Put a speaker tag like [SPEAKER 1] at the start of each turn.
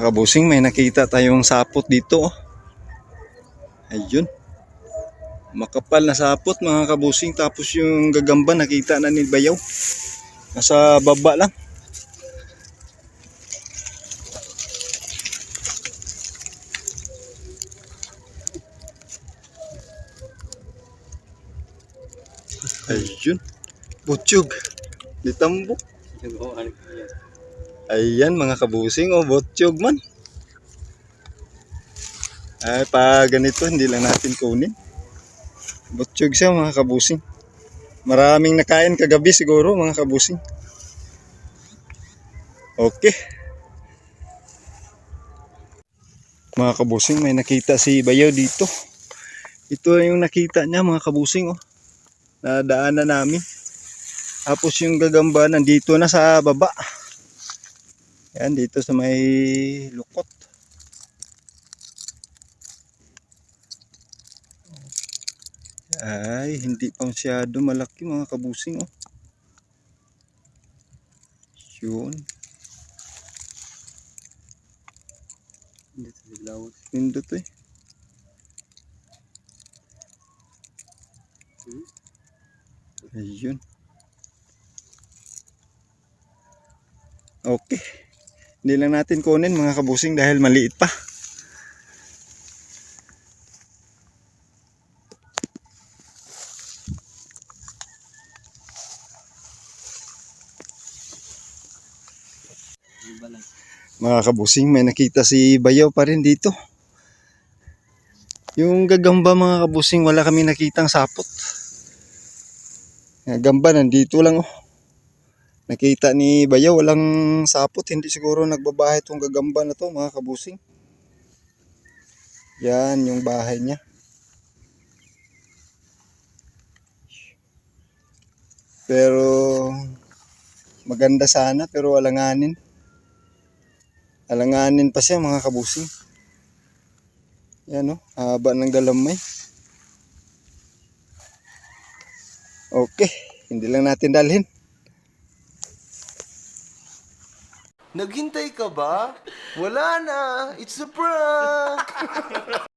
[SPEAKER 1] Kabusing, may nakita tayong sapot dito. oh. Ayun. Makapal na sapot mga kabusing. Tapos yung gagamba nakita na ni Bayaw. Nasa baba lang. Ayun. Butsyog. Ditambok. Ayan mga kabusing, oh, botsyog man. Ay, pa ganito, hindi lang natin kunin. Botsyog siya mga kabusing. Maraming nakain kagabi siguro mga kabusing. Okay. Mga kabusing, may nakita si Bayaw dito. Ito yung nakita niya mga kabusing, oh. Nadaanan namin. Tapos yung gagamba nandito na sa baba. Yan, dito sa may lukot. Ay, hindi pa masyado malaki mga kabusing, oh. Yun.
[SPEAKER 2] Dito sa lawot.
[SPEAKER 1] Pindot eh. Ayun. Okay. Hindi lang natin kunin mga kabusing dahil maliit pa. Mga kabusing, may nakita si Bayaw pa rin dito. Yung gagamba mga kabusing, wala kami nakitang sapot. Gagamba nandito lang oh. Nakita ni Bayaw, walang sapot. Hindi siguro nagbabahay itong gagamba na to mga kabusing. Yan yung bahay niya. Pero maganda sana pero alanganin. Alanganin pa siya mga kabusing. Yan o, haba ng galamay. Okay, hindi lang natin dalhin.
[SPEAKER 3] Naghintay ka ba? Wala na. It's a prank.